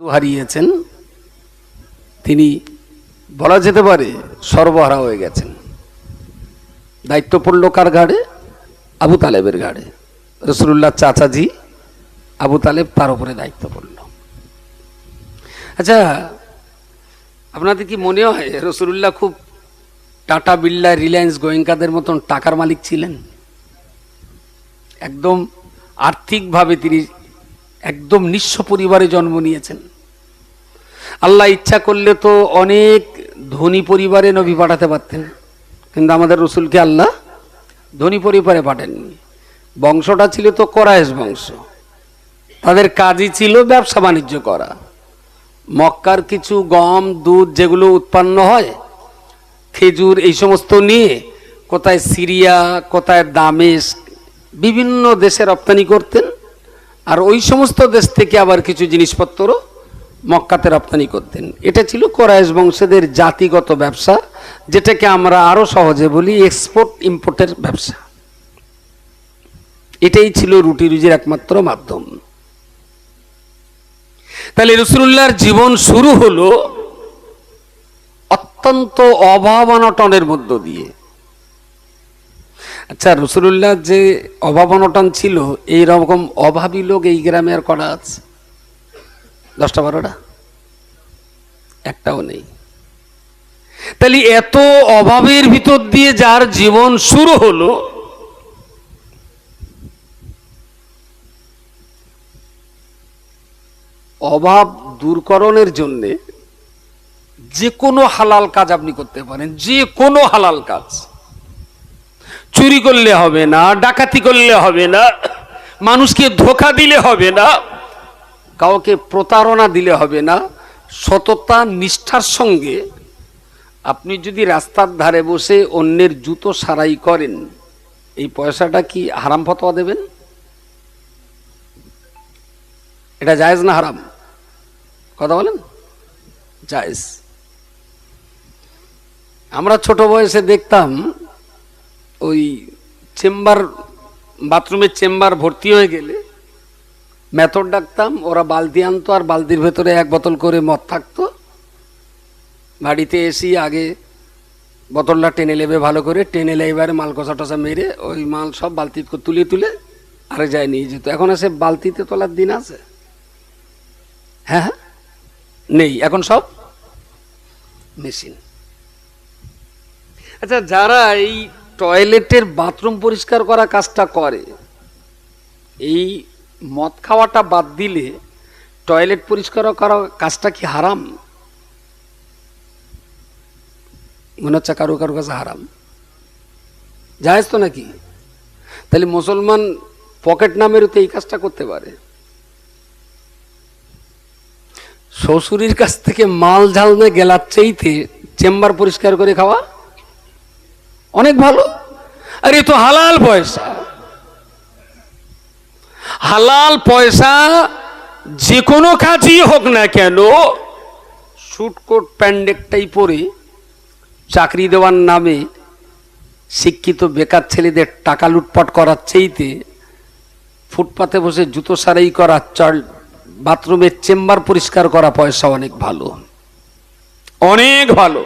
হারিয়েছেন, তিনি বলা যেতে পারে সর্বহারা হয়ে গেছেন। দায়িত্ব পড়ল কার ঘাড়ে? আবু তালেবের ঘাড়ে। রসুল্লাহ চাচাজি, আবু তালেব তার উপরে দায়িত্ব পড়ল আচ্ছা আপনাদের কি মনে হয় রসুল্লাহ খুব টাটা বিল্লা রিলায়েন্স গোয়েঙ্কাদের মতন টাকার মালিক ছিলেন? একদম আর্থিকভাবে তিনি একদম নিঃস্ব পরিবারে জন্ম নিয়েছেন। আল্লাহ ইচ্ছা করলে তো অনেক ধনী পরিবারে নবী পাঠাতে পারতেন, কিন্তু আমাদের রসুলকে আল্লাহ ধনী পরিবারে পাঠাননি। বংশটা ছিল তো করায়েশ বংশ। তাদের কাজই ছিল ব্যবসা বাণিজ্য করা। মক্কার কিছু গম, দুধ যেগুলো উৎপন্ন হয়, খেজুর এই সমস্ত নিয়ে কোথায় সিরিয়া, কোথায় দামেশ বিভিন্ন দেশে রপ্তানি করতেন। আর ওই সমস্ত দেশ থেকে আবার কিছু জিনিসপত্র মক্কাতে রপ্তানি করতেন। এটা ছিল কোরাইশ বংশদের জাতিগত ব্যবসা, যেটাকে আমরা আরও সহজে বলি এক্সপোর্ট ইম্পোর্টের ব্যবসা। এটাই ছিল রুটি রুজির একমাত্র মাধ্যম। তাহলে রসুল্লাহর জীবন শুরু হলো অত্যন্ত অভাব অনটনের মধ্য দিয়ে। আচ্ছা রসুল্লাহ যে অভাব অনটন ছিল এই রকম অভাবী লোক এই গ্রামে আর করা আছে? দশটা বারোটা? একটাও নেই। তাহলে এত অভাবের ভিতর দিয়ে যার জীবন শুরু হলো, অভাব দূরকরণের জন্যে যে কোনো হালাল কাজ আপনি করতে পারেন, যে কোনো হালাল কাজ। চুরি করলে হবে না, ডাকাতি করলে হবে না, মানুষকে ধোকা দিলে হবে না, কাউকে প্রতারণা দিলে হবে না, সততা, নিষ্ঠার সঙ্গে আপনি যদি রাস্তার ধারে বসে অন্যের জুতো সারাই করেন, এই পয়সাটা কি হারাম ফতোয়া দেবেন? এটা জায়েজ না হারাম? কথা বলেন? জায়েজ। আমরা ছোট বয়সে দেখতাম ওই চেম্বার, বাথরুমের চেম্বার ভর্তি হয়ে গেলে মেথড ডাকতাম, ওরা বালতি আনতো আর বালতির ভেতরে এক বোতল করে মদ থাকতো। বাড়িতে এসি আগে বোতলটা টেনে নেবে ভালো করে, টেনে এবারে মাল কষা টসা মেরে ওই মাল সব বালতি তুলে তুলে আরে যায় নিয়ে যেত। এখন এসে বালতিতে তোলার দিন আছে। হ্যাঁ হ্যাঁ নেই, এখন সব মেশিন। আচ্ছা যারা এই টয়লেটের বাথরুম পরিষ্কার করা কাজটা করে। এই মদ খাওয়াটা বাদ দিলে টয়লেট পরিষ্কার করা কাজটা কি হারাম? মনে হচ্ছে কারও কারও কাছে হারাম। জায়েজ তো নাকি? তাহলে মুসলমান পকেট নামেরও তো এই কাজটা করতে পারে? শ্বশুরির কাছ থেকে মাল ঝাল না গেলার চেইতে চেম্বার পরিষ্কার করে খাওয়া? অনেক ভালো। আরে, এ তো হালাল পয়সা। হালাল পয়সা যে কোনো কাজই হোক না কেন, শুটকোট প্যান্ডেকটাই পরে চাকরি দেওয়ার নামে শিক্ষিত বেকার ছেলেদের টাকা লুটপাট করার চেয়েতে ফুটপাতে বসে জুতো সারাই করা, চল বাথরুমের চেম্বার পরিষ্কার করা পয়সা অনেক ভালো। অনেক ভালো।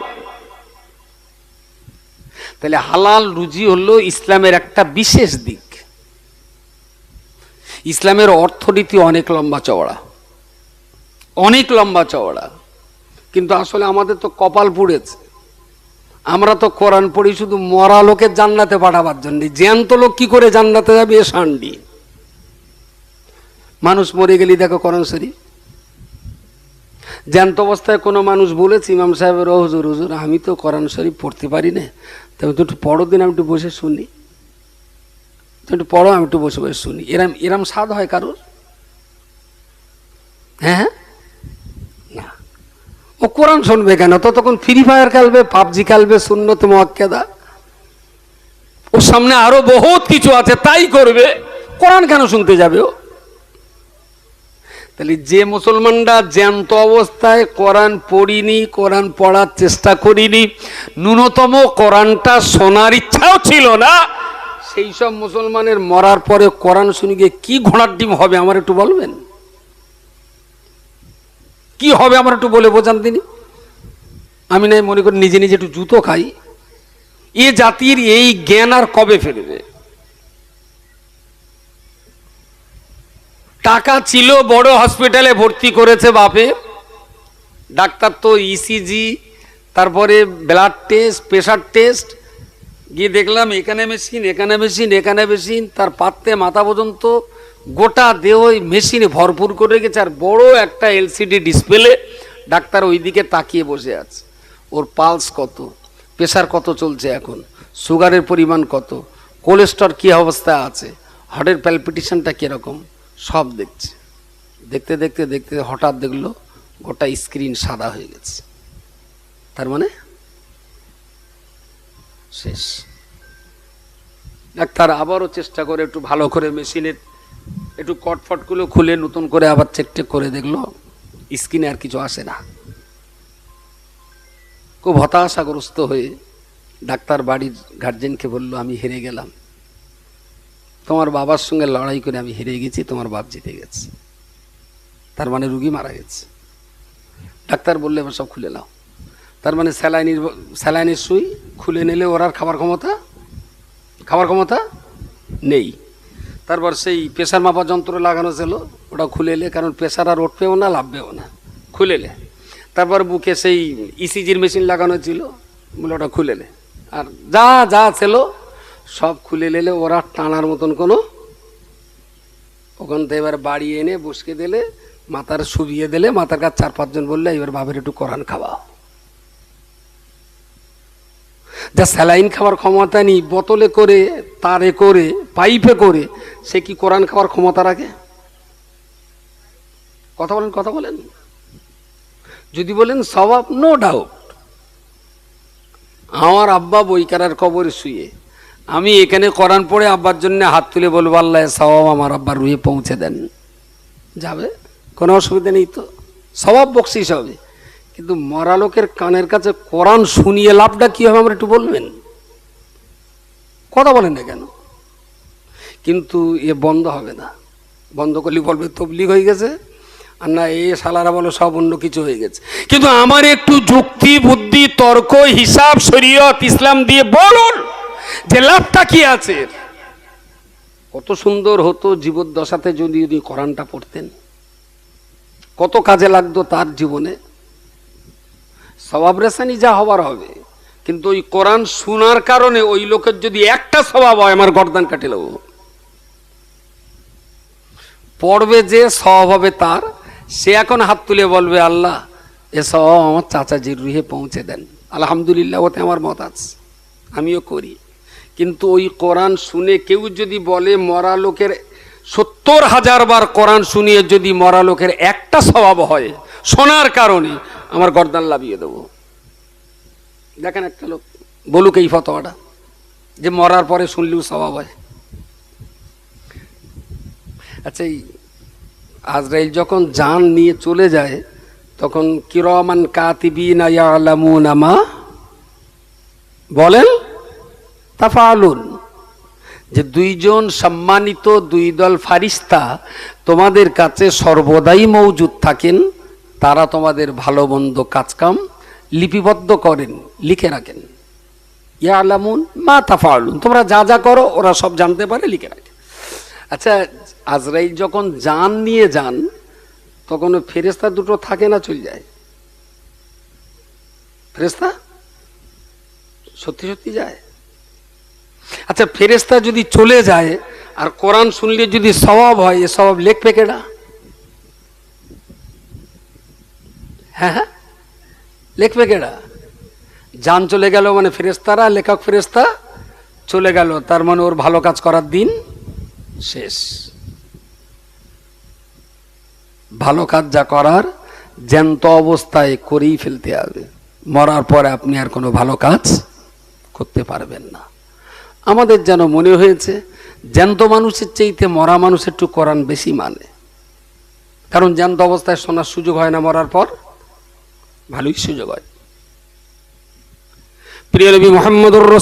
তাহলে হালাল রুজি হলো ইসলামের একটা বিশেষ দিক। ইসলামের অর্থনীতি অনেক লম্বা চওড়া। অনেক লম্বা চওড়া। কিন্তু আসলে আমাদের তো কপাল পুড়েছে। আমরা তো কোরআন পড়ি শুধু মরা লোকের জান্নাতে পাঠাবার জন্য। জ্যান্ত লোক কি করে জান্নাতে যাবে এ সান্ডি? মানুষ মরে গেলি দেখো কোরআন শরীফ। জ্যান্ত অবস্থায় কোনো মানুষ বলেছে, ইমাম সাহেবের, ও হুজুর হুজুর, আমি তো কোরআন শরীফ পড়তে পারি না। তবে তো একটু পড়ো দিন আমি একটু বসে শুনি। তো একটু পড়ো আমি একটু বসে বসে শুনি। এরম এরম স্বাদ হয় কারোর? হ্যাঁ হ্যাঁ? না। ও কোরআন শুনবে কেন? ততক্ষণ ফ্রি ফায়ার খেলবে, পাবজি খেলবে শূন্যতে মক্কেদা ওর সামনে আরও বহুত কিছু আছে, তাই করবে। কোরআন কেন শুনতে যাবে ও? তাহলে যে মুসলমানরা জ্যান্ত অবস্থায় কোরআন পড়িনি, কোরআন পড়ার চেষ্টা করিনি, ন্যূনতম কোরআনটা শোনার ইচ্ছাও ছিল না, সেই সব মুসলমানের মরার পরে কোরআন শুনে গিয়ে কি ঘোড়ার ডিম হবে আমার একটু বলবেন? কি হবে আমার একটু বলে বোঝান তিনি। আমি নাই মনে করি নিজে নিজে একটু জুতো খাই। এ জাতির এই জ্ঞান আর কবে ফেলবে? টাকা ছিল, বড় হসপিটালে ভর্তি করেছে বাপে। ডাক্তার তো ইসিজি তারপরে ব্লাড টেস্ট প্রেশার টেস্ট গিয়ে দেখলাম, এখানে মেশিন এখানে মেশিন এখানে মেশিন তার পাত্তে মাথা পর্যন্ত গোটা দেহ ওই মেশিনে ভরপুর করে গেছে আর বড় একটা এলসিডি ডিসপ্লে ডাক্তার ওইদিকে তাকিয়ে বসে আছে। ওর পালস কত? প্রেশার কত চলছে এখন? সুগারের পরিমাণ কত? কোলেস্টর কী অবস্থা আছে? হার্টের প্যালপিটেশনটা কীরকম? সব দেখছে। দেখতে দেখতে দেখতে হঠাৎ দেখল গোটা স্ক্রিন সাদা হয়ে গেছে। তার মানে? শেষ। ডাক্তার আবারও চেষ্টা করে একটু ভালো করে মেশিনের একটু কটফটগুলো খুলে নতুন করে আবার চেক টেক করে দেখল, স্ক্রিনে আর কিছু আসে না। খুব হতাশাগ্রস্ত হয়ে ডাক্তার বাড়ির গার্জেনকে বলল, আমি হেরে গেলাম। তোমার বাবার সঙ্গে লড়াই করে আমি হেরে গেছি, তোমার বাপ জিতে গেছে। তার মানে রুগী মারা গেছে। ডাক্তার বললে, এবার সব খুলে নাও। তার মানে স্যালাইনির স্যালাইনের সুই খুলে নিলে ওর আর খাবার ক্ষমতা খাবার ক্ষমতা নেই। তারপর সেই প্রেশার মাপা যন্ত্র লাগানো ছিল, ওটা খুলে এলে, কারণ প্রেশার আর উঠবেও না, লাভবেও না। খুলে লে তারপর বুকে সেই ইসিজির মেশিন লাগানো ছিল, বলে ওটা খুলে লে আর যা যা ছিল সব খুলে নিলে ওরা টানার মতন কোনো ওখান থেকে এবার বাড়ি এনে বসকে দিলে, মাথার শুবিয়ে দিলে, মাথার কাছে চার পাঁচজন বললে এবার বাবের একটু কোরআন খাওয়া যা স্যালাইন খাওয়ার ক্ষমতা নেই, বোতলে করে, তারে করে, পাইপে করে, সে কি কোরআন খাওয়ার ক্ষমতা রাখে? কথা বলেন কথা বলেন। যদি বলেন স্বভাব নো ডাউট আমার আব্বা বইকারার কবরে শুয়ে। আমি এখানে কোরআন পড়ে আব্বার জন্য হাত তুলে বলব, আল্লাহ স্বভাব আমার আব্বার রুহে পৌঁছে দেন। যাবে? কোনো অসুবিধা নেই তো? স্বভাব বকশিস হবে। কিন্তু মরা লোকের কানের কাছে কোরআন শুনিয়ে লাভটা কী হবে আমরা একটু বলবেন? কথা বলেন না কেন? কিন্তু এ বন্ধ হবে না। বন্ধ করলে বলবে, তবলিগ হয়ে গেছে? আর না, এ সালারা বলো, সব অন্য কিছু হয়ে গেছে। কিন্তু আমার একটু যুক্তি, বুদ্ধি, তর্ক, হিসাব, শরীয়ত, ইসলাম দিয়ে বলুন। যে লাভটা কি আছে? কত সুন্দর হতো জীবদ্দশাতে যদি উনি কোরআনটা পড়তেন। কত কাজে লাগতো তার জীবনে। স্বভাব রেসানি যা হবার হবে, কিন্তু ওই কোরআন শোনার কারণে ওই লোকের যদি একটা স্বভাব হয়, আমার গরদান কাটে নেব পড়বে যে স্বভাব হবে তার, সে এখন হাত তুলে বলবে, আল্লাহ, এ স্বভাব আমার চাচাজির রুহে পৌঁছে দেন। আলহামদুলিল্লাহ, ওতে আমার মত আছে। আমিও করি। কিন্তু ওই কোরআন শুনে কেউ যদি বলে মরা লোকের সত্তর হাজার বার কোরআন শুনিয়ে যদি মরা লোকের একটা স্বভাব হয়, শোনার কারণে আমার গর্দান লাভিয়ে দেবো। দেখেন একটা লোক, বলুক এই ফতোয়াটা, যে মরার পরে শুনলেও স্বভাব হয়। আচ্ছা এই আজরাইল যখন যান নিয়ে চলে যায়, তখন কিরমান কাতিবিন ইয়ালামুন আমা বলেন তাফালুন যে দুইজন সম্মানিত দুই দল ফারিস্তা তোমাদের কাছে সর্বদাই মৌজুদ থাকেন, তারা তোমাদের ভালো মন্দ কাজকাম লিপিবদ্ধ করেন, লিখে রাখেন। ইয়া আলামুন মা তাফালুন। তোমরা যা যা করো, ওরা সব জানতে পারে, লিখে রাখে। আচ্ছা আজরাইল যখন যান নিয়ে যান, তখন ফেরেস্তা দুটো থাকে না চলে যায়? ফেরেস্তা সত্যি সত্যি যায়? আচ্ছা ফেরেস্তা যদি চলে যায়, আর কোরআন শুনলে যদি স্বভাব হয়, এ স্বভাব লেখবে কেডা? হ্যাঁ হ্যাঁ লেখবে কেডা? যান চলে গেল মানে ফেরেস্তারা লেখক ফেরেস্তা চলে গেল, তার মানে ওর ভালো কাজ করার দিন শেষ। ভালো কাজ যা করার, জ্যান্ত অবস্থায় করেই ফেলতে হবে। মরার পরে আপনি আর কোনো ভালো কাজ করতে পারবেন না। আমাদের যেন মনে হয়েছে, জ্যান্ত মানুষের চাইতে মরা মানুষের একটু কোরআন বেশি মানে। কারণ জ্যান্ত অবস্থায় শোনার সুযোগ হয় না মরার পর, ভালোই সুযোগ হয়। প্রিয় মোহাম্মদুর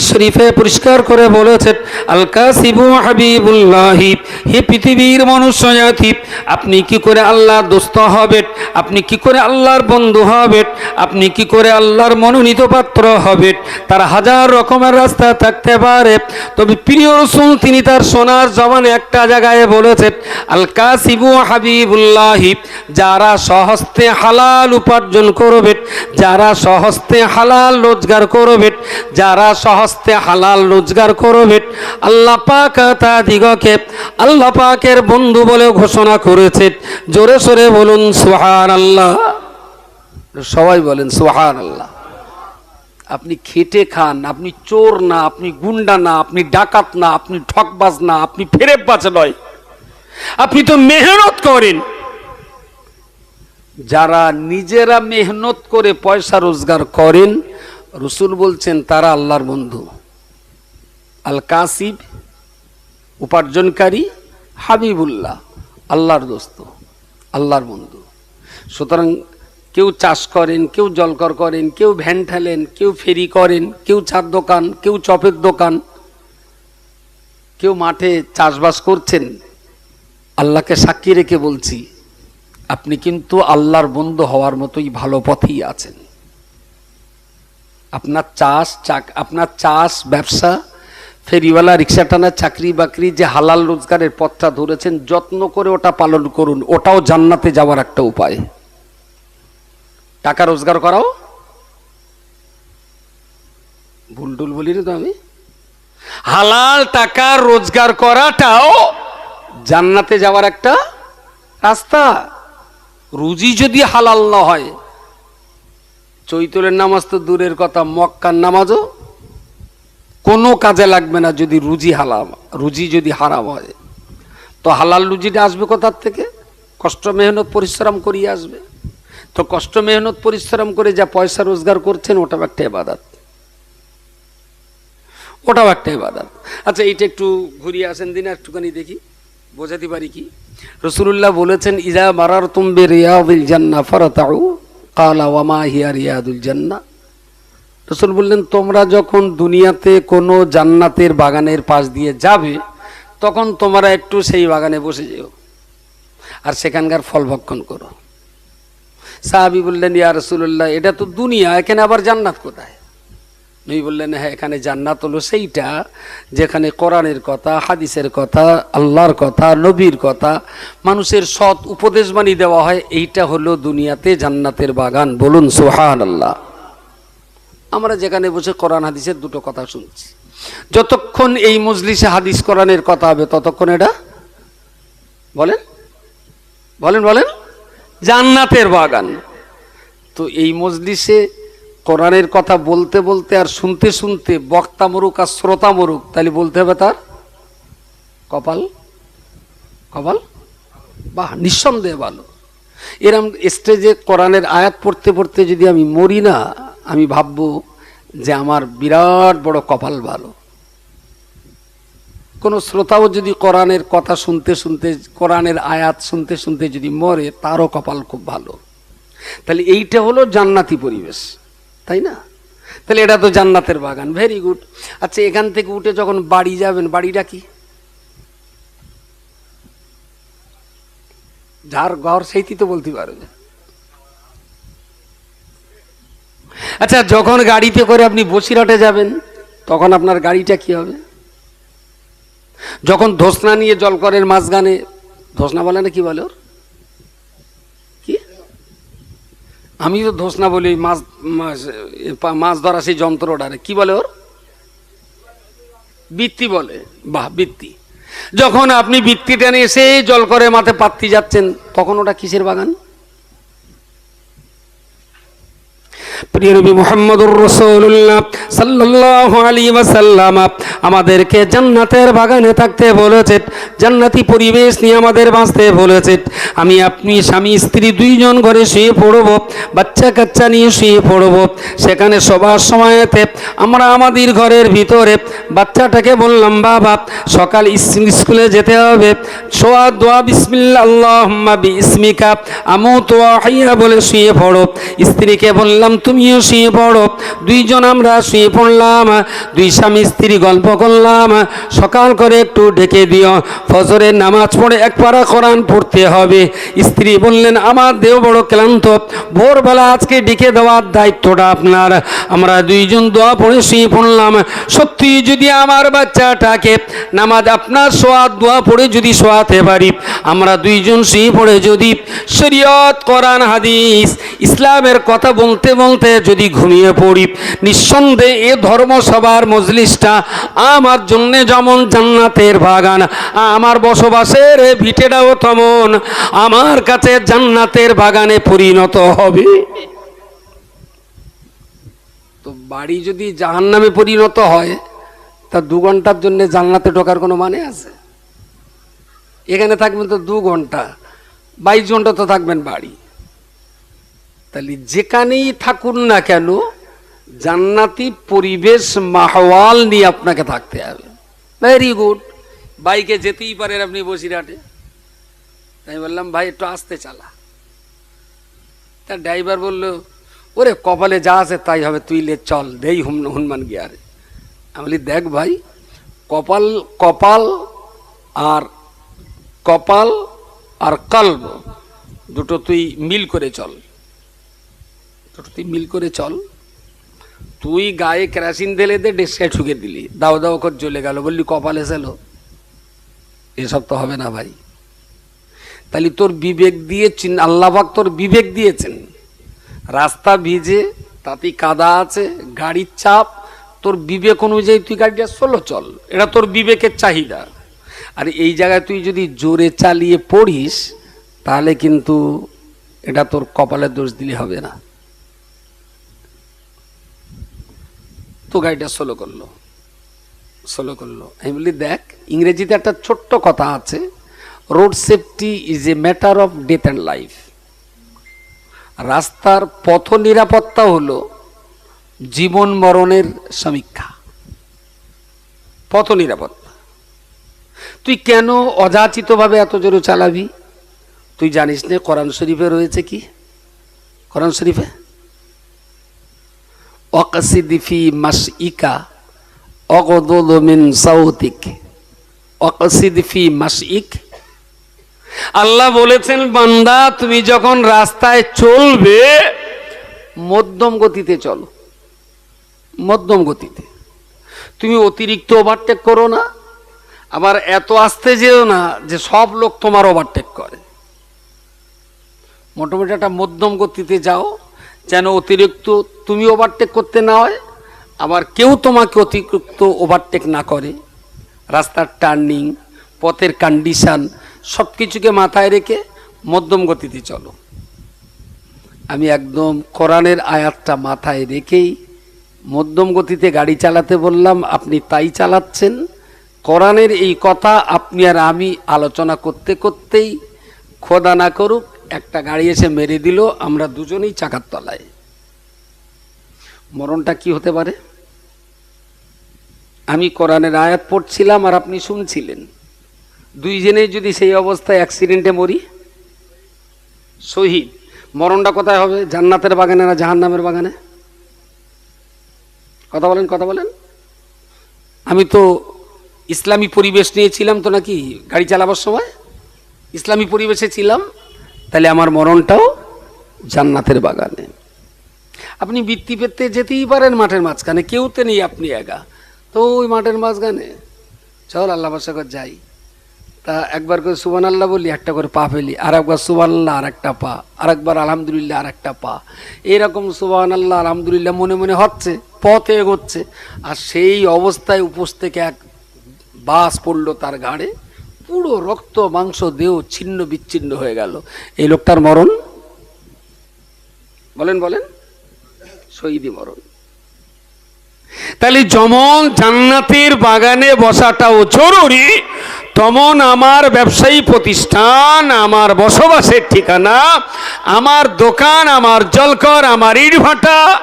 শরীফে পরিষ্কার করে বলেছেন পৃথিবীর আপনি কি করে আল্লাহর দোস্ত হবেন? আপনি কি করে আল্লাহর বন্ধু হবেন? আপনি কি করে আল্লাহর মনোনীত পাত্র হবেন? তার হাজার রকমের রাস্তা থাকতে পারে। তবে প্রিয় রসুল, তিনি তার সোনার জবানে একটা জায়গায় বলেছেন আল কাসিবু হাবিবুল্লাহি, যারা সহস্তে হালাল উপার্জন করবে যারা সহস্তে হালাল রোজগার করবে যারা সহস্তে হালাল রোজগার করবে আল্লাহ পাক তা দিগকে, আল্লাহ পাকের বন্ধু বলে ঘোষণা করেছে জোরে সোরে বলুন সুহান আল্লাহ সবাই বলেন সুহান আল্লাহ আপনি খেটে খান, আপনি চোর না, আপনি গুন্ডা না, আপনি ডাকাত না, আপনি ঠকবাজ না, আপনি ফেরেববাজ নয়। আপনি তো মেহনত করেন। যারা নিজেরা মেহনত করে পয়সা রোজগার করেন, রসুল বলছেন, তারা আল্লাহর বন্ধু। আল কাসিব, উপার্জনকারী, হাবিবুল্লাহ, আল্লাহর দোস্ত, আল্লাহর বন্ধু। সুতরাং কেউ চাষ করেন, কেউ জলকর করেন, কেউ ভ্যান ঠেলেন, কেউ ফেরি করেন, কেউ চার দোকান, কেউ চপের দোকান, কেউ মাঠে চাষবাস করছেন, আল্লাহকে সাক্ষী রেখে বলছি আপনি কিন্তু আল্লাহর বন্ধু হওয়ার মতোই ভালো পথেই আছেন। আপনার চাষ, চাক আপনার চাষ, ব্যবসা, ফেরিওয়ালা রিক্সা টানা চাকরি বাকরি, যে হালাল রোজগারের পথটা ধরেছেন, যত্ন করে ওটা পালন করুন, ওটাও জান্নাতে যাওয়ার একটা উপায়। টাকা রোজগার করাও? ভুল টুল বলি রে তো আমি? হালাল টাকা রোজগার করাটাও জান্নাতে যাওয়ার একটা রাস্তা। রুজি যদি হালাল না হয়, চৈতলের নামাজ তো দূরের কথা, মক্কার নামাজও কোনো কাজে লাগবে না যদি রুজি হালাম রুজি যদি হারাম হয়। তো হালাল রুজিটা আসবে কোথার থেকে? কষ্ট, মেহনত, পরিশ্রম করিয়ে আসবে। তো কষ্ট, মেহনত, পরিশ্রম করে যা পয়সা রোজগার করছেন, ওটাও একটা এবাদাত ওটাও একটা এবাদাত আচ্ছা এইটা একটু ঘুরিয়ে আসেন, দিন একটুখানি দেখি। বোঝাতে পারি কি? রসুল্লাহ বলেছেন ইজা মারার তুমবে রিয়াদুল জান্না ফরতাউ। কালা, ওয়ামা হিয়া রিয়াদুল জান্না রসুল বললেন, তোমরা যখন দুনিয়াতে কোনো জান্নাতের বাগানের পাশ দিয়ে যাবে, তখন তোমরা একটু সেই বাগানে বসে যেও আর সেখানকার ফল ভক্ষণ করো। সাহাবি বললেন, ইয়া রসুল্লাহ এটা তো দুনিয়া, এখানে আবার জান্নাত কোথায়? নবী বললেন হ্যাঁ এখানে জান্নাত হলো সেইটা যেখানে কোরআনের কথা, হাদিসের কথা, আল্লাহর কথা, নবীর কথা, মানুষের সৎ উপদেশ বাণী দেওয়া হয়। এইটা হলো দুনিয়াতে জান্নাতের বাগান। বলুন সোহান আল্লাহ আমরা যেখানে বসে কোরআন, হাদিসের দুটো কথা শুনছি। যতক্ষণ এই মজলিসে হাদিস, কোরআনের কথা হবে, ততক্ষণ এটা বলেন বলেন বলেন, জান্নাতের বাগান। তো এই মজলিসে কোরআনের কথা বলতে বলতে আর শুনতে শুনতে বক্তা মরুক আর শ্রোতা মরুক, তাহলে বলতে হবে তার? কপাল? কপাল? বাহ, নিঃসন্দেহে ভালো। এরম স্টেজে কোরআনের আয়াত পড়তে পড়তে যদি আমি মরি না, আমি ভাববো যে আমার বিরাট বড় কপাল ভালো। কোনো শ্রোতাও যদি কোরআনের কথা শুনতে শুনতে, কোরআনের আয়াত শুনতে শুনতে যদি মরে, তারও কপাল খুব ভালো। তাহলে এইটা হলো জান্নাতি পরিবেশ। তাই না? তাহলে এটা তো জান্নাতের বাগান ভেরি গুড আচ্ছা এখান থেকে উঠে যখন বাড়ি যাবেন, বাড়িটা কি? যার ঘর সেইটি তো বলতে পারবে আচ্ছা যখন গাড়িতে করে আপনি বসিরহাটে যাবেন, তখন আপনার গাড়িটা কি হবে? যখন ধোসনা নিয়ে জলকরের মাঝখানে, ধোসনা বলে না কি বলে ওর কি আমি তো ধোস না বলি, মাছ, মাছ- ধরা সেই যন্ত্রটারে কি বলে ওর? বৃত্তি বলে। বাহ, বৃত্তি। যখন আপনি বৃত্তিটা নিয়ে এসে জল করে মাথায় পাত্তি যাচ্ছেন, তখন ওটা কিসের বাগান? প্রিয় নবী মুহাম্মদুর রাসূলুল্লাহ সাল্লাল্লাহু আলাইহি ওয়াসাল্লাম আমাদেরকে জান্নাতের বাগানে থাকতে বলেছেন, জান্নাতি পরিবেশ নিয়ে আমাদের বাঁচতে বলেছেন। আমি আপনি স্বামী, স্ত্রী দুইজন ঘরে শুয়ে পড়ব বাচ্চা কাচ্চা নিয়ে শুয়ে পড়ব। সেখানে সবার সময়তে আমরা আমাদের ঘরের ভিতরে, বাচ্চাটাকে বললাম, বাবা, সকাল স্কুলে যেতে হবে। সোয়া দোয়া, বিসমিল্লা, আল্লাহুম্মা বিসমিকা আমুত ওয়া আহইয়া বলে শুয়ে পড়ো। স্ত্রীকে বললাম তুমিও শুয়ে পড়ো। দুইজন আমরা শুয়ে পড়লাম। দুই স্বামী স্ত্রী গল্প করলাম। সকাল করে একটু ডেকে দিও। ফজরের নামাজ পড়ে এক পারা কোরআন পড়তে হবে। স্ত্রী বললেন, আমার দেহ বড় ক্লান্ত। ভোরবেলা আজকে ডেকে দেওয়ার দায়িত্বটা আপনার। আমরা দুইজন দোয়া পড়ে শুয়ে পড়লাম। সত্যি যদি আমার বাচ্চাটাকে নামাজ আপনার সোয়াদ দোয়া পড়ে যদি শোয়াতে পারি। আমরা দুইজন শুয়ে পড়ে যদি শরীয়ত, কোরআন, হাদিস, ইসলামের কথা বলতে বলতে যদি ঘুমিয়ে পড়ি, নিঃসন্দেহে এ ধর্মসভার মজলিসটা আমার জন্যে যেমন জান্নাতের বাগান, আমার বসবাসের ভিটেটাও তেমন, আমার কাছে জান্নাতের বাগানে পরিণত হবে। তো বাড়ি যদি জাহান্নামে পরিণত হয়, তা দু ঘণ্টার জন্য জান্নাতে ঢোকার কোনো মানে আছে? এখানে থাকবেন তো দু ঘণ্টা, বাইশ ঘণ্টা তো থাকবেন বাড়ি। তাহলে যেখানেই থাকুন না কেন, জান্নাতি পরিবেশ মাহওয়াল নিয়ে আপনাকে থাকতে হবে। ভেরি গুড বাইকে যেতেই পারেন আপনি বসিরহাটে। তাই বললাম, ভাই, একটু আসতে চালা। তা ড্রাইভার বলল, ওরে, কপালে যা আছে তাই হবে, তুই লে, চল, দেই হুম, হনুমান গিয়ারে। আমি বলি, দেখ ভাই, কপাল কপাল আর কপাল আর কল্ব দুটো তুই মিল করে চল। তুই মিল করে চল। তুই গায়ে কেরাসিন দিলে দে, ডেস্কায় ঠুকে দিলি। দাও দাও করে জ্বলে গেল। বললি, কপাল এসেলো এসব তো হবে না ভাই। তাহলে তোর বিবেক দিয়ে চিন আল্লাহবাক তোর বিবেক দিয়েছেন। রাস্তা ভিজে, তাতে কাদা আছে, গাড়ির চাপ। তোর বিবেক অনুযায়ী তুই গাড়িটা সোলো, চল। এটা তোর বিবেকের চাহিদা। আর এই জায়গায় তুই যদি জোরে চালিয়ে পড়িস, তাহলে কিন্তু এটা তোর কপালের দোষ দিলে হবে না। তো গাড়িটা সোলো করল। সোলো করল। আমি বলি, দেখ, ইংরেজিতে একটা ছোট্ট কথা আছে road safety is a matter of death and life রাস্তার পথ নিরাপত্তা হলো জীবন মরণের সমীক্ষা। পথ নিরাপত্তা। তুই কেন অযাচিতভাবে এত জোরে চালাবি? তুই জানিস না, কোরআন শরীফে রয়েছে কি? কোরআন শরীফে? অকসিদিফি মাস ইকা অগদমিন সাউতিক অকসিদিফি মাস ইক আল্লাহ বলেছেন, বান্দা, তুমি যখন রাস্তায় চলবে, মধ্যম গতিতে চলো। মধ্যম গতিতে। তুমি অতিরিক্ত ওভারটেক করো না, আবার এত আসতে যেও না যে সব লোক তোমার ওভারটেক করে। মোটামুটি একটা মধ্যম গতিতে যাও যেন অতিরিক্ত তুমি ওভারটেক করতে না হয়, আবার কেউ তোমাকে অতিরিক্ত ওভারটেক না করে। রাস্তার টার্নিং পথের কন্ডিশন সব কিছুকে মাথায় রেখে মধ্যম গতিতে চলো। আমি একদম কোরআনের আয়াতটা মাথায় রেখেই মধ্যম গতিতে গাড়ি চালাতে বললাম, আপনি তাই চালাচ্ছেন। কোরআনের এই কথা আপনি আর আমি আলোচনা করতে করতেই খোদা না করুক একটা গাড়ি এসে মেরে দিল, আমরা দুজনেই চাকার তলায়। মরণটা কি হতে পারে? আমি কোরআনের আয়াত পড়ছিলাম আর আপনি শুনছিলেন। দুইজনেই যদি সেই অবস্থায় অ্যাক্সিডেন্টে মরি, শহীদ, মরণটা কোথায় হবে? জান্নাতের বাগানে না জাহান্নামের বাগানে? কথা বলেন কথা বলেন। আমি তো ইসলামী পরিবেশ নিয়েছিলাম তো নাকি গাড়ি চালাবার সময়? ইসলামী পরিবেশে ছিলাম তাহলে আমার মরণটাও জান্নাতের বাগানে। আপনি বৃত্তি পেতে যেতেই পারেন মাঠের মাঝখানে, কেউ তো নেই আপনি একা। তো ওই মাঠের মাঝখানে, চল আল্লাহ করে যাই। তা একবার করে সুবান আল্লাহ বলি, একটা করে পা ফেলি আর একবার সুবান আল্লাহ আর একটা পা আর একবার আলহামদুলিল্লাহ আর একটা পা। এইরকম সুবান আল্লাহ আলহামদুলিল্লাহ মনে মনে হচ্ছে, পথে এগোচ্ছে। আর সেই অবস্থায় উপোস থেকে এক বাস পড়ল তার ঘাড়ে। পুরো রক্ত, মাংস, দেহ ছিন্ন বিচ্ছিন্ন হয়ে গেল। এই লোকটার মরণ? বলেন বলেন। শহীদি মরণ। তাহলে যেমন জান্নাতের বাগানে বসাটাও জরুরি, তমন আমার ব্যবসায়ী প্রতিষ্ঠান, আমার বসবাসের ঠিকানা, আমার দোকান, আমার জলকর, আমার ইটভাটা,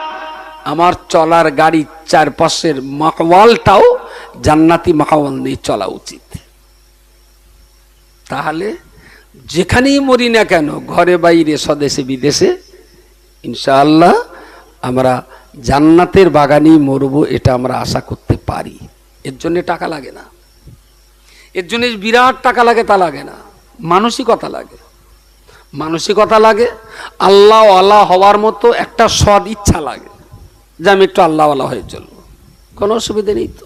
আমার চলার গাড়ির চারপাশের মাহওয়ালটাও জান্নাতি মাহওয়াল নিয়ে চলা উচিত। তাহলে যেখানেই মরি না কেন, ঘরে, বাইরে, স্বদেশে, বিদেশে, ইনশাআল্লাহ আমরা জান্নাতের বাগানেই মরবো, এটা আমরা আশা করতে পারি। এর জন্য টাকা লাগে না। এর জন্য বিরাট টাকা লাগে, তা লাগে না। মানসিকতা লাগে। মানসিকতা লাগে, আল্লাহ আল্লাহ হওয়ার মতো একটা সদ ইচ্ছা লাগে, যে আমি একটু আল্লাহ আল্লাহ হয়ে চলবো। কোনো অসুবিধা নেই তো।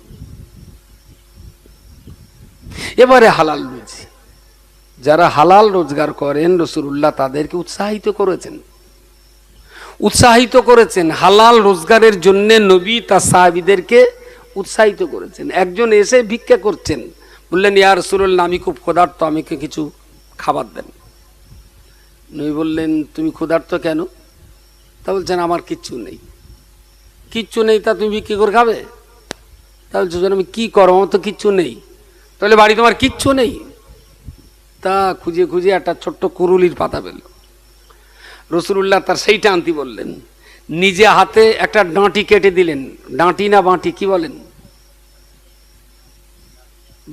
এবারে হালাল রুজি যারা হালাল রোজগার করেন রসুল্লাহ তাদেরকে উৎসাহিত করেছেন। উৎসাহিত করেছেন, হালাল রোজগারের জন্য নবী তার সাহাবিদেরকে উৎসাহিত করেছেন। একজন এসে ভিক্ষা করছেন, বললেন ইয়ার রসুল্লাহ আমি খুব ক্ষুধার্ত, আমাকে কিছু খাবার দেন। নবী বললেন, তুমি ক্ষুধার্ত কেন? তা বলছেন, আমার কিচ্ছু নেই। কিচ্ছু নেই, তা তুমি বিক্রি করে খাবে? তা বলছে, আমি কী করো আমার তো কিচ্ছু নেই। তাহলে বাড়ি তোমার কিচ্ছু নেই? তা খুঁজে খুঁজে একটা ছোট্ট কুরুলির পাতা পেল। রসুল্লাহ তার সেইটা আনতি বললেন, নিজে হাতে একটা ডাঁটি কেটে দিলেন। ডাঁটি না বাঁটি, কি বলেন?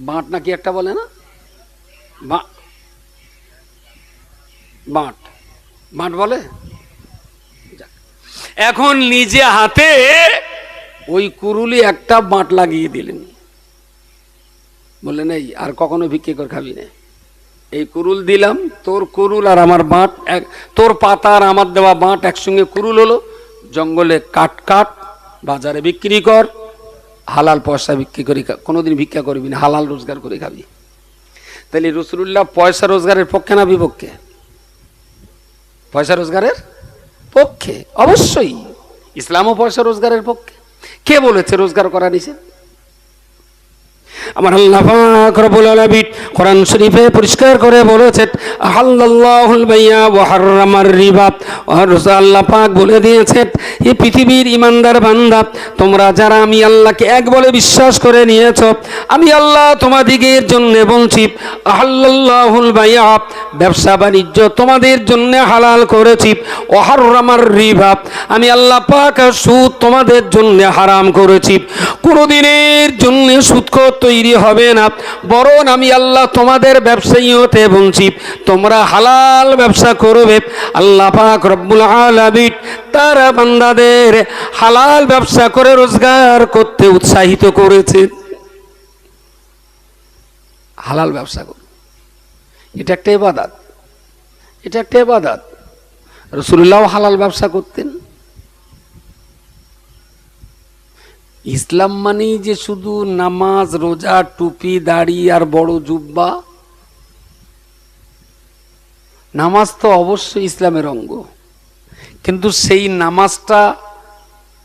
বাঁট নাকি একটা বলে না? বাঁট। বাঁট বলে। এখন নিজে হাতে ওই কুরুলি একটা বাঁট লাগিয়ে দিলেন। বললেন, এই, আর কখনো ভিক্ষে করে খাবি না। এই কুরুল দিলাম, তোর কুরুল আর আমার বাঁট এক তোর পাতা আর আমার দেওয়া বাঁট একসঙ্গে কুরুল হলো। জঙ্গলে কাট কাট, বাজারে বিক্রি কর, হালাল পয়সা বিক্রি করে কোনোদিন ভিক্ষা করবি না, হালাল রোজগার করে খাবি। তাহলে রসুল্লাহ পয়সা রোজগারের পক্ষে না বিপক্ষে? পয়সা রোজগারের পক্ষে, অবশ্যই। ইসলামও পয়সা রোজগারের পক্ষে। কে বলেছে রোজগার করা নিষেধ? আমার আল্লাহ রবুল আলমিন কোরআন শরীফে পরিষ্কার করে বলেছেন আর আল্লাহ বলে দিয়েছেন এই পৃথিবীর ইমানদার বান্দা, তোমরা যারা আমি আল্লাহকে এক বলে বিশ্বাস করে নিয়েছো, আমি আল্লাহ তোমাদিগের জন্য বলছি, আহাল্লাল্লাহুল বাইয়া, ব্যবসা বাণিজ্য তোমাদের জন্য হালাল করেছি ও হাররামার রিবা, আমি আল্লাহ পাক সুদ তোমাদের জন্য হারাম করেছি, কোনোদিনের জন্য সুদখোর তৈরি হবে না, বরং আমি আল্লাহ তোমাদের ব্যবসায়ী হতে বলছি, তোমরা হালাল ব্যবসা করবে, আল্লাহ পাক রব্বুল আলামিন তারা বান্দাদের হালাল ব্যবসা করে রোজগার করতে উৎসাহিত করেছে। হালাল ব্যবসা করো এটা একটা এবাদাত। এটা একটা এবাদাত। রসুল্লাহ হালাল ব্যবসা করতেন। ইসলাম মানেই যে শুধু নামাজ, রোজা, টুপি, দাড়ি আর বড় জুব্বা। নামাজ তো অবশ্যই ইসলামের অঙ্গ। কিন্তু সেই নামাজটা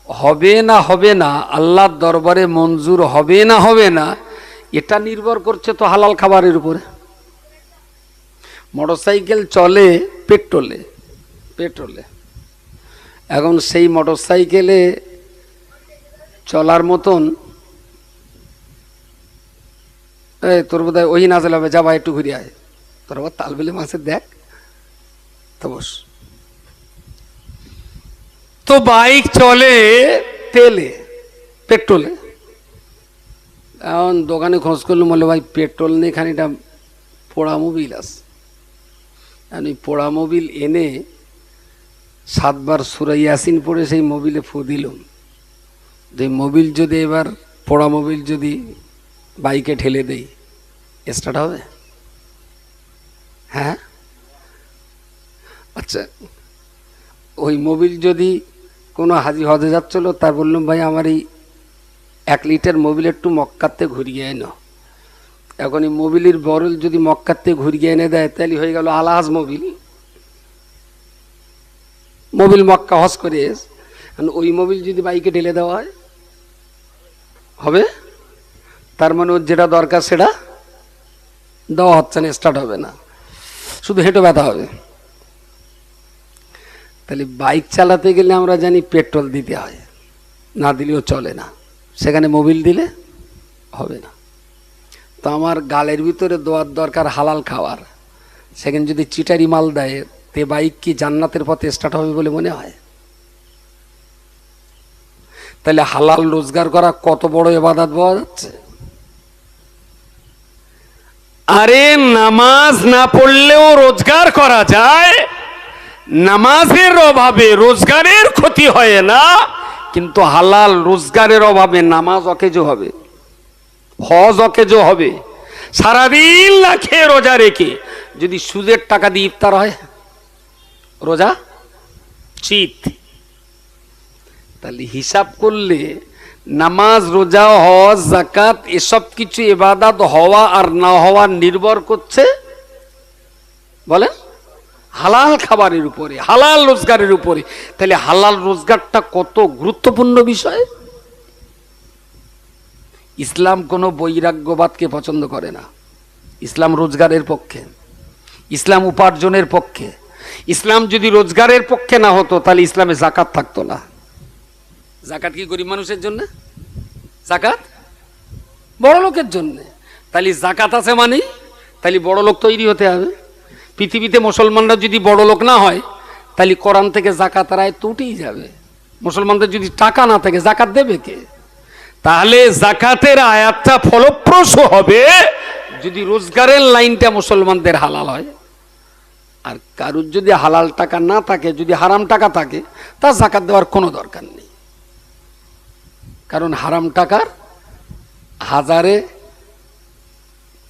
হবে না হবে না, আল্লাহর দরবারে মঞ্জুর হবে না হবে না, এটা নির্ভর করছে তো হালাল খাবারের উপরে। মোটরসাইকেল চলে পেট্রোলে পেট্রোলে। এখন সেই মোটরসাইকেলে চলার মতন, এই তোর বোধ হয় ওই না চালাবে যাবা একটু ঘুরে আয়। তোর আবার তালবেলে মাছের দেখ, তো বস। তো বাইক চলে তেলে, পেট্রোলে। এখন দোকানে খোঁজ করলাম বলে ভাই, পেট্রোল নেই খানিকটা পোড়া মোবিল আছে। আমি পোড়া মোবিল এনে সাতবার সুরাই ইয়াসিন পড়ে সেই মোবিলে ফু দিলাম। যে মোবিল যদি এবার, পোড়া মোবিল যদি বাইকে ঠেলে দেই স্টার্ট হবে? হ্যাঁ? আচ্ছা ওই মোবিল যদি কোনো হাজি হজে যাচ্ছিল তার বললাম, ভাই, আমার এই এক লিটার মোবিল একটু মক্কাতে ঘুরিয়ে এনো এখন এই মোবিলের বরল যদি মক্কাতে ঘুরিয়ে এনে দেয়, তাহলে হয়ে গেল আলাহাজ মোবিল। মোবিল মক্কা হজ করে এস। ওই মোবিল যদি বাইকে ঢেলে দেওয়া হয়, হবে? তার মানে ওর যেটা দরকার সেটা দেওয়া হচ্ছে না স্টার্ট হবে না। শুধু হেঁটে ব্যথা হবে। তাহলে বাইক চালাতে গেলে আমরা জানি পেট্রোল দিতে হয়, না দিলেও চলে না। সেখানে মোবিল দিলে হবে না। তো আমার গালের ভিতরে দেওয়ার দরকার হালাল খাওয়ার। সেখানে যদি চিটারি মাল দেয়, তে বাইক কি জান্নাতের পথে স্টার্ট হবে বলে মনে হয়? তাহলে হালাল রোজগার করা কত বড় এবাদাত পাওয়া যাচ্ছে? আরে নামাজ না পড়লেও রোজগার করা যায়? নামাজের অভাবে রোজগারের ক্ষতি হয় না, কিন্তু হালাল রোজগারের অভাবে নামাজ অকেজো হবে, হজ অকেজো হবে। সারাদিন খেয়ে রোজা রেখে, যদি সুদের টাকা দিয়ে ইফতার হয়, রোজা চিত। তাহলে হিসাব করলে নামাজ, রোজা, হজ জাকাত এসব কিছু এবাদাত হওয়া আর না হওয়া নির্ভর করছে, বলেন? হালাল খাবারের উপরে, হালাল রোজগারের উপরে। তাহলে হালাল রোজগারটা কত গুরুত্বপূর্ণ বিষয়? ইসলাম কোনো বৈরাগ্যবাদকে পছন্দ করে না। ইসলাম রোজগারের পক্ষে, ইসলাম উপার্জনের পক্ষে। ইসলাম যদি রোজগারের পক্ষে না হতো, তাহলে ইসলামে জাকাত থাকতো না। জাকাত কি গরিব মানুষের জন্য? জাকাত বড় লোকের জন্য। তাহলে জাকাত আছে মানে তাহলে বড় লোক তৈরি হতে হবে। পৃথিবীতে মুসলমানরা যদি বড় লোক না হয় তাহলে কোরআন থেকে জাকাত রায় তো উঠেই যাবে। মুসলমানদের যদি টাকা না থাকে জাকাত দেবে কে? তাহলে জাকাতের আয়াতটা ফলপ্রসূ হবে যদি রোজগারের লাইনটা মুসলমানদের হালাল হয় আর কারুর যদি হালাল টাকা না থাকে যদি হারাম টাকা থাকে তা জাকাত দেওয়ার কোনো দরকার নেই। কারণ হারাম টাকার হাজারে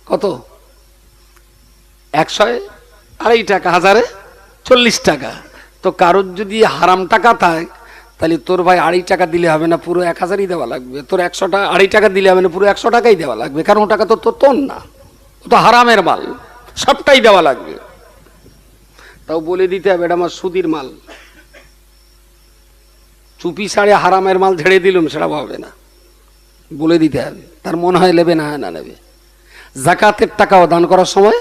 কত? একশো আড়াই টাকা, হাজারে চল্লিশ টাকা। তো কারোর যদি হারাম টাকা থাকে, তাহলে তোর ভাই আড়াই টাকা দিলে হবে না, পুরো এক হাজারই দেওয়া লাগবে। তোর একশো টাকা আড়াই টাকা দিলে হবে না, পুরো একশো টাকাই দেওয়া লাগবে। কারণ টাকা তো তোর তোর না। ও তো হারামের মাল, সবটাই দেওয়া লাগবে। তাও বলে দিতে হবে, এটা আমার সুদির মাল। চুপি সাড়ে হারামের মাল ঝেড়ে দিলুম, সেটা হবে না। বলে দিতে হবে। তার মনে হয় নেবে না হয় না নেবে। জাকাতের টাকাও দান করার সময়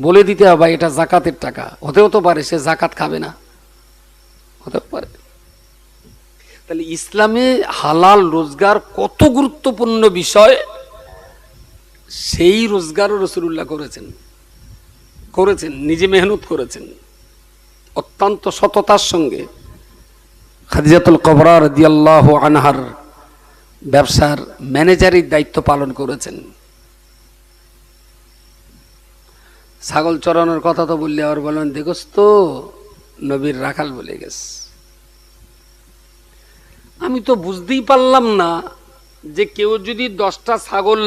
বলে দিতে হবে এটা জাকাতের টাকা। হতেও তো পারে, সে জাকাত খাবে না। হতেও পারে। তাহলে ইসলামে হালাল রোজগার কত গুরুত্বপূর্ণ বিষয়? সেই রোজগারও রসুল্লাহ করেছেন। করেছেন, নিজে মেহনত করেছেন। অত্যন্ত সততার সঙ্গে। খাদিজাতুল কবরার দিয়াল্লাহ আনহার ব্যবসার ম্যানেজারের দায়িত্ব পালন করেছেন। ছাগল চড়ানোর কথা তো বললে, আবার বলেন দেখোস তো, নবীর রাখাল বলে গেছে। আমি তো বুঝতেই পারলাম না যে কেউ যদি দশটা ছাগল